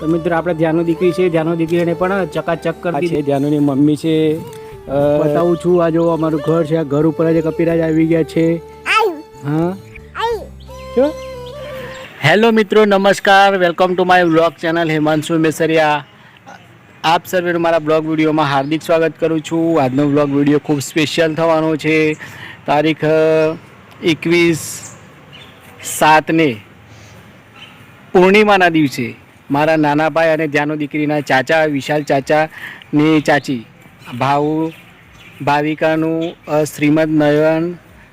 તો મિત્રો આપણે ધ્યાનનો દીકરી છે. ધ્યાનનો દીકરીને પણ ચકાચક કરી છે ધ્યાનોની મમ્મી છે. બતાવું છું આ જો અમારું ઘર છે. આ ઘર ઉપર જ કપિરાજ આવી ગયા છે. હા? જો. હેલો મિત્રો નમસ્કાર. Welcome to my vlog channel Hemanshu Mesariya. આપ સર્વેનું મારા બ્લોગ વિડીયોમાં હાર્દિક સ્વાગત કરું છું. આજનો બ્લોગ વીડિયો ખૂબ સ્પેશિયલ થવાનો છે. તારીખ એકવીસ સાતને પૂર્ણિમાના દિવસે મારા નાના ભાઈ અને ધ્યાનો દીકરીના ચાચા, વિશાલ ચાચાની ચાચી. ભાવ ભાવિકાનું શ્રીમદ નયન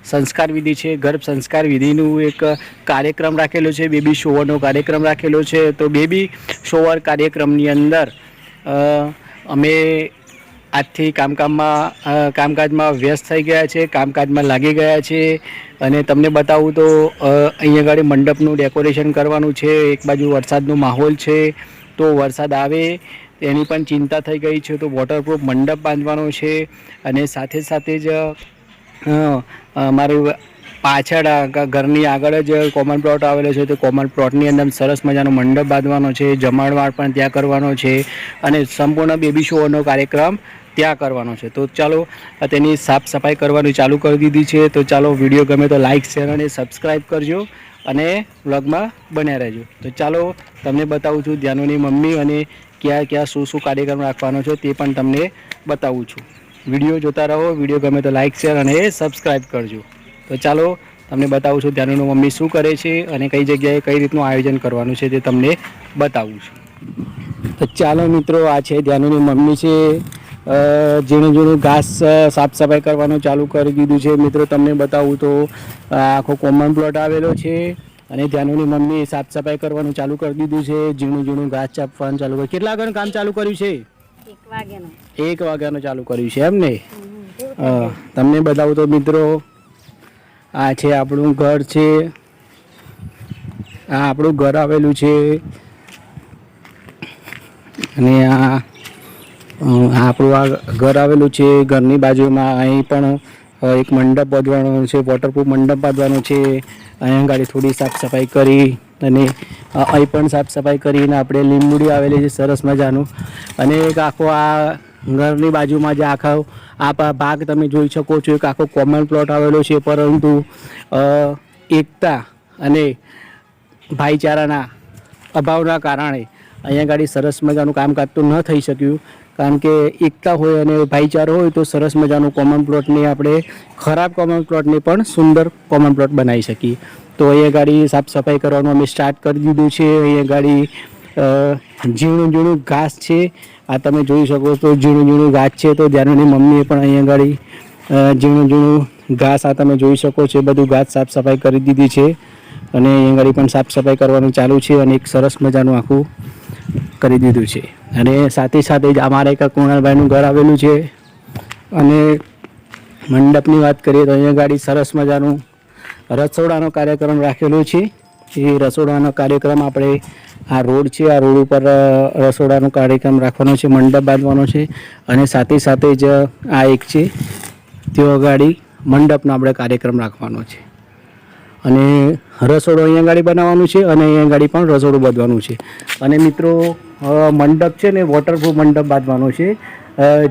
સંસ્કાર વિધિ છે, ગર્ભ સંસ્કાર વિધિનું એક કાર્યક્રમ રાખેલો છે, બેબી શોવરનો કાર્યક્રમ રાખેલો છે. તો બેબી શોવર કાર્યક્રમની અંદર અમે આજથી કામકામમાં કામકાજમાં વ્યસ્ત થઈ ગયા છે, કામકાજમાં લાગી ગયા છે. અને તમને બતાવું તો અહીંયા આગળ મંડપનું ડેકોરેશન કરવાનું છે, એક બાજુ વરસાદનો માહોલ છે. તો વરસાદ આવે, તેની પણ ચિંતા થઈ ગઈ છે તો વોટરપ્રૂફ મંડપ બાંધવાનો છે. અને સાથે સાથે જ મારું પાછળ ઘરની આગળ જ કોમન પ્લોટ આવેલો છે. તો કોમન પ્લોટની અંદર સરસ મજાનો મંડપ બાંધવાનો છે જમાડવાડ પણ ત્યાં કરવાનો છે અને સંપૂર્ણ બેબી શોનો કાર્યક્રમ ત્યાં કરવાનો છે. તો ચાલો તેની સાફ સફાઈ કરવાની ચાલુ કરી દીધી છે. તો ચાલો, વીડિયો ગમે તો લાઇક શેર અને સબસ્ક્રાઈબ કરજો અને વ્લોગમાં બન્યા રહેજો. તો ચાલો, તમને બતાવું છું ધ્યાનોની મમ્મી અને ક્યાં ક્યાં શું શું કાર્યક્રમ રાખવાનો છે તે પણ તમને બતાવું છું. વીડિયો જોતા રહો, વીડિયો ગમે તો લાઇક શેર અને સબસ્ક્રાઈબ કરજો. તો ચાલો તમને બતાવું છું ત્યાંનું મમ્મી શું કરે છે અને કઈ જગ્યાએ કઈ રીતનું આયોજન કરવાનું છે તે તમને બતાવું છું. તો ચાલો મિત્રો આ છે ધ્યાનુની મમ્મી છે. ઝીણું ઝીણું ઘાસ સાફ સફાઈ કરવાનું ચાલુ કરી દીધું છે. મિત્રો તમને બતાવું તો આખો કોમન પ્લોટ આવેલો છે અને ધ્યાનુની મમ્મી સાફ સફાઈ કરવાનું ચાલુ કરી દીધું છે. ઝીણું ઝીણું ઘાસ ચાપવાનું ચાલુ કર્યું કેટલા વાગ્યાનું કામ ચાલુ કર્યું છે? એક વાગ્યાનું. ચાલુ કર્યું છે એમ ને? તમને બતાવું તો મિત્રો આ છે આપણું ઘર છે. આ આપણું ઘર આવેલું છે. અને આ આપણું આ ઘર આવેલું છે. ઘરની બાજુમાં અહીં પણ એક મંડપ બાંધવાનો છે વોટરપ્રૂફ મંડપ બાંધવાનો છે. અહીંયા ગાડી થોડી સાફ સફાઈ કરી અને અહીં પણ સાફ સફાઈ કરીને આપણે લીંબુડી આવેલી છે સરસ મજાનું. અને એક આખો આ ઘરની બાજુમાં જે આખા આ ભાગ તમે જોઈ શકો છો, એક આખો કોમન પ્લોટ આવેલો છે. પરંતુ એકતા અને ભાઈચારાના અભાવના કારણે અહીંયા ગાડી સરસ મજાનું કામકાજ તો ન થઈ શક્યું. કારણ કે એકતા હોય અને ભાઈચારો હોય તો સરસ મજાનું કોમન પ્લોટને આપણે, ખરાબ કોમન પ્લોટને પણ સુંદર કોમન પ્લોટ બનાવી શકીએ. તો અહીંયા ગાડી સાફ સફાઈ કરવાનું અમે સ્ટાર્ટ કરી દીધું છે. અહીંયા ગાડી ઝીણું ઝીણું ઘાસ છે. આ તમે જોઈ શકો છો, ઝીણું ઝીણું ઘાસ છે. તો ધ્યાનની મમ્મીએ પણ અહીંયા ગાડી ઝીણું ઝીણું ઘાસ આ તમે જોઈ શકો છો. બધું ઘાસ સાફ સફાઈ કરી દીધી છે. અને અહીંયા ગાડી પણ સાફ સફાઈ કરવાનું ચાલુ છે અને એક સરસ મજાનું આખું કરી દીધું છે. અને સાથે સાથે જ અમારે એક કુણાલભાઈનું ઘર આવેલું છે. અને મંડપની વાત કરીએ તો અહીંયા ગાડી સરસ મજાનું રસોડાનો કાર્યક્રમ રાખેલો છે. એ રસોડાનો કાર્યક્રમ આપણે આ રોડ છે, આ રોડ ઉપર રસોડાનો કાર્યક્રમ રાખવાનો છે, મંડપ બાંધવાનો છે અને સાથે સાથે જ આ એક છે, તેઓ ગાડી મંડપનો આપણે કાર્યક્રમ રાખવાનો છે. અને રસોડું અહીંયા ગાડી બનાવવાનું છે અને અહીંયા ગાડી પણ રસોડું બાંધવાનું છે. અને મિત્રો મંડપ છે ને વોટરપ્રૂફ મંડપ બાંધવાનો છે.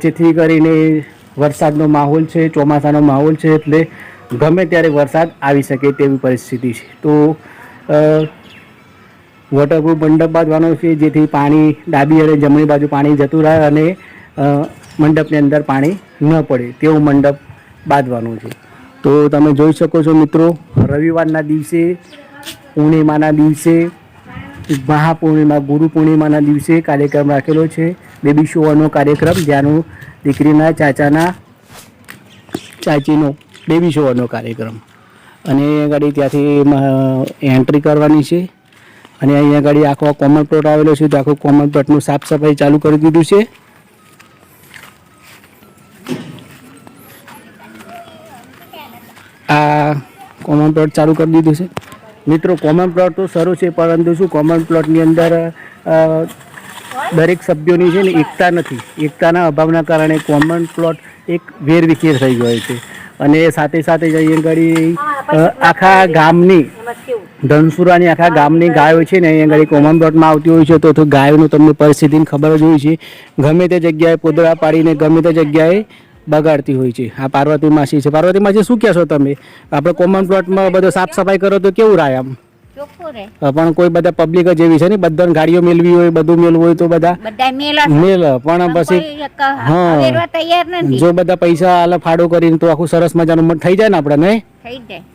જેથી કરીને વરસાદનો માહોલ છે, ચોમાસાનો માહોલ છે, એટલે ગમે ત્યારે વરસાદ આવી શકે તેવી પરિસ્થિતિ છે. તો વોટરપ્રૂફ મંડપ બાંધવાનો છે, જેથી પાણી ડાબી અને જમણી બાજુ પાણી જતું રહે અને મંડપની અંદર પાણી ન પડે તેવું મંડપ બાંધવાનું છે. તો તમે જોઈ શકો છો મિત્રો, રવિવારના દિવસે, પૂર્ણિમાના દિવસે, મહાપૂર્ણિમા ગુરુ પૂર્ણિમાના દિવસે કાર્યક્રમ રાખેલો છે. બેબી શોવાનો કાર્યક્રમ જ્યાંનું દીકરીના ચાચાના, ચાચીનો બેબી શોવાનો કાર્યક્રમ. અને ગાડી ત્યાંથી એન્ટ્રી કરવાની છે. અને અહીંયા આગળ આખો કોમન પ્લોટ આવેલો છે, તો આખું કોમન પ્લોટનું સાફ સફાઈ ચાલુ કરી દીધું છે. આ કોમન પ્લોટ ચાલુ કરી દીધું છે. મિત્રો કોમન પ્લોટ તો શરૂ છે, પરંતુ શું કોમન પ્લોટની અંદર દરેક સભ્યોની છે ને એકતા નથી. એકતાના અભાવના કારણે કોમન પ્લોટ એક વેરવિખેર થઈ ગયો છે. અને સાથે સાથે જ અહીંયા આગળ આખા ગામની ધનસુરાની આખા ગામની ગાયો છે ને અહીંયા આગળ કોમન પ્લોટમાં આવતી હોય છે. તો તો ગાયોનું તમને પરિસ્થિતિની ખબર જ હોય છે. ગમે તે જગ્યાએ પોદળા પાડીને ગમે તે જગ્યાએ બગાડતી હોય છે. આ પાર્વતી માસી છે. પાર્વતી માસી શું કહેશો તમે? આપણે કોમન પ્લોટમાં બધો સાફ સફાઈ કરો તો કેવું રાય આમ? પણ કોઈ બધા પબ્લિક જ એવી છે ને બધાને ગાડીઓ મેળવી હોય બધું મેળવું હોય તો બધા બધા મેલ પણ પછી હા. જો બધા પૈસા આલે ફાડો કરીને તો આખું સરસ મજાનું થઈ જાય ને આપણે નહીં?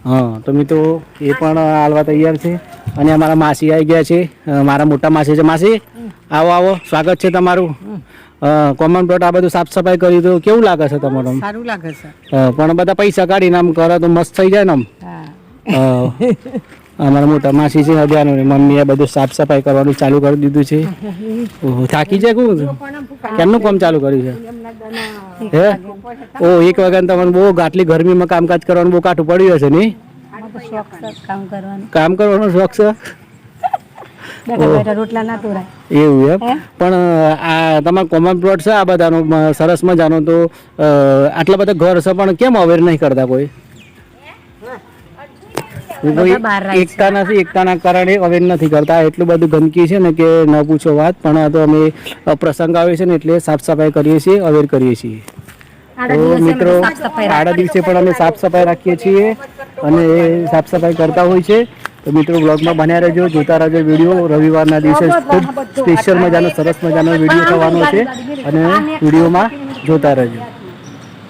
હા તો મિત્રો એ પણ હાલવા તૈયાર છે. અને અમારા માસી આવી ગયા છે. મારા મોટા માસી છે. માસી આવો આવો. સ્વાગત છે તમારું. કોમન પ્લોટ આ બધું સાફ સફાઈ કરી તો કેવું લાગે છે તમારું સારું લાગે છે. પણ બધા પૈસા કાઢીને આમ કરે તો મસ્ત થઈ જાય ને આમ? અમારા મોટા માસી છે હજારનું મમ્મીએ બધું સાફ સફાઈ કરવાનું ચાલુ કરી દીધું છે. ઓહો થાકી છે કું કેમનું કામ ચાલુ કર્યું છે? હે? ઓ એક વાગ્યા તમને બહુ આટલી ગરમીમાં કામકાજ કરવાનું બહુ કાઠું પડ્યું હશે નહીં? કામ કરવાનું. શોખ છે? રોટલા ના તોરાય. એવું એમ? પણ આ તમારો કોમન પ્લોટ છે આ બધાનો સરસ મજાનો તો આટલા બધા ઘર છે પણ કેમ અવેર નહીં કરતા કોઈ. એકતા નથી એકતાના કારણે અવેર નથી કરતા. એટલું બધું ગંદકી છે ને કે ન પૂછો વાત પણ આ તો અમે પ્રસંગ આવે છે ને એટલે સાફ સફાઈ કરીએ છીએ અવેર કરીએ છીએ. તો મિત્રો આડા દિવસે પણ અમે સાફ સફાઈ રાખીએ છીએ અને સાફ સફાઈ કરતા હોય છે. તો મિત્રો બ્લોગમાં બન્યા રહેજો જોતા રહેજો વીડિયો. રવિવારના દિવસે ખૂબ સ્પેશિયલ મજાનો સરસ મજાનો વીડિયો થવાનો છે અને વિડીયોમાં જોતા રહેજો.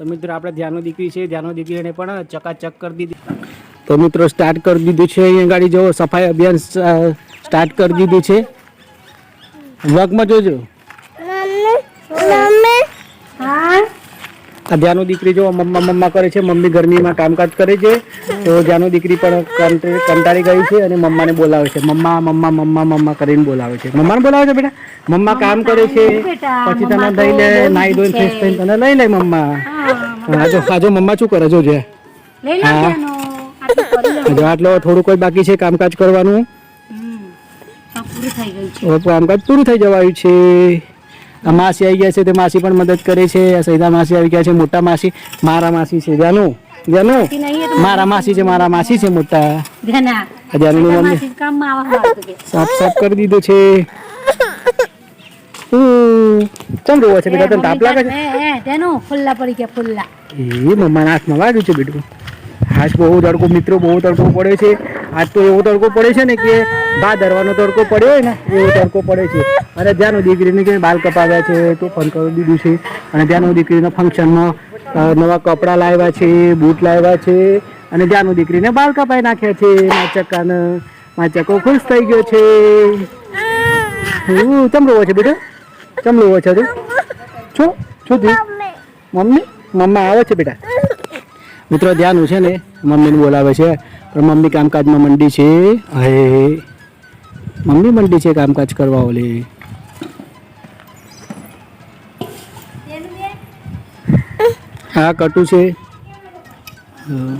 તો મિત્રો આપણે ધ્યાનો દીકરી છે ધ્યાનો દીકરીને પણ ચકાચક કરી દીધી. તો મિત્રો સ્ટાર્ટ કરી દીધું છે અહીંયા ગાડી. જો સફાઈ અભિયાન સ્ટાર્ટ કરી દીધું છે. વર્કમાં જોજો. આ ધ્યાનો દીકરી જો મમ્મા મમ્મા કરે છે. મમ્મી ગરમીમાં કામકાજ કરે છે. તો ધ્યાનો દીકરી પણ કંટ- કંટાળી ગઈ છે અને મમ્માને બોલાવે છે. મમ્મા મમ્મા મમ્મા મમ્મા કરીને બોલાવે છે. મમ્માને બોલાવે છે બેટા? મમ્મા કામ કરે છે. પછી તને લઈ લે નાઈ ધોઈને ફ્રેશ થઈને તને લઈ લે મમ્મા. હા આજો મમ્મા શું કરે જો જે. લઈ લો. આટલું થોડું કોઈ બાકી છે કામકાજ કરવાનું? કામકાજ પૂરું થઈ જવાયું છે. આ માસી આવી ગયા છે તે માસી પણ મદદ કરે છે. સૈદા માસી આવી ગયા છે મોટા માસી. મારા માસી છે જાનું જાનું. મારા માસી છે મારા માસી છે મોટા. જાનુ. મમ્મી. સાફ સાફ કરી દીધું છે. ઉહ, કેમ છે બેટા તને તાપ લાગે છે? એ, તેનું ફુલ્લા પડી ગયા ફુલ્લા એ મમ્માના હાથમાં વાગ્યું છે બેટું. હાથ બહુ તડકો મિત્રો બહુ તડકો પડે છે. આજ તો એવો તડકો પડે છે ને કે બા દરવાનો તડકો પડ્યો હોય ને એવો તડકો પડે છે. અને ત્યાંનું દીકરીને કે બાલ કપાવ્યા છે તો ફોન કરી દીધું છે. અને ત્યાંનું દીકરીના ફંક્શનમાં નવા કપડાં લાવ્યા છે બૂટ લાવ્યા છે. અને ત્યાંનું દીકરીને બાલ કપાઈ નાખ્યા છે. માચકાને માચકો ખુશ થઈ ગયો છે. હું ચમ રોવો છે બેટા? ચમ લેવો છે તું છો? શું થયું મમ્મી. મમ્મા? આવે છે બેટા. મિત્રો ધ્યાન છે ને. મમ્મીને બોલાવે છે. પણ મમ્મી કામકાજમાં મંડી છે. હે મમ્મી મંડી છે કામકાજ કરવા ઓલી. હા કટુ છે. હા.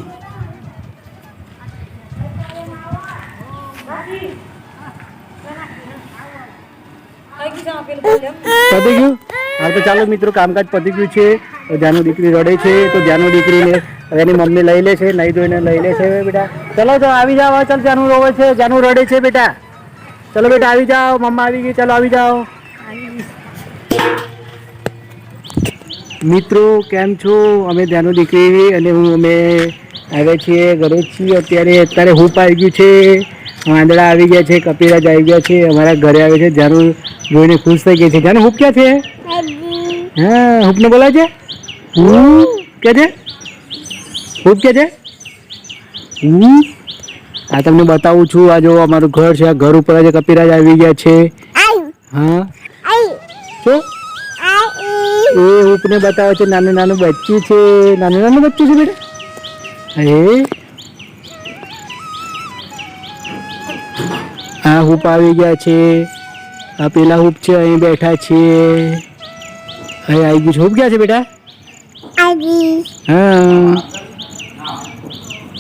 પતી ગયું? હા તો ચાલો મિત્રો, કામકાજ પતી ગયું છે. તો દીકરી રડે છે, તો જાનું દીકરીને એની મમ્મી લઈ લે છે નહીં ધોઈને લઈ લે છે બેટા. ચલો તો આવી જાઓ ચાલ જાનું રોવે છે જાનું રડે છે, બેટા. ચલો, બેટા, આવી જાઓ, મમ્મા આવી ગઈ, ચલો, આવી જાઓ. મિત્રો, કેમ છો? અમે ધ્યાનું દીકરી અને હું, અમે આવ્યા છીએ, ઘરે છીએ, અત્યારે અત્યારે હૂપ આવી ગયું છે. વાંદડા આવી ગયા છે, કપિરાજ આવી ગયા છે, અમારા ઘરે આવે છે જાનું જોઈને ખુશ થઈ ગઈ છે. જાનું હુપ ક્યાં છે? હા હૂપને બોલાય છે? હૂપ કે છે? હુપ કે છે? આ તમને બતાવું છું. આ જો અમારું ઘર છે. આ ઘર ઉપર આજે કપિરાજ આવી ગયા છે. હા? શું? એ ઉપને બતાવે છે. નાનું નાનું બચ્ચું છે. નાનું નાનું બચ્ચું છે બેટા? અરે? હુપ હૂપ આવી ગયા છે. આ પેલા હૂપ છે અહીં બેઠા છીએ. અહીં આવી ગયું છે. હૂપ ક્યાં છે બેટા? હા.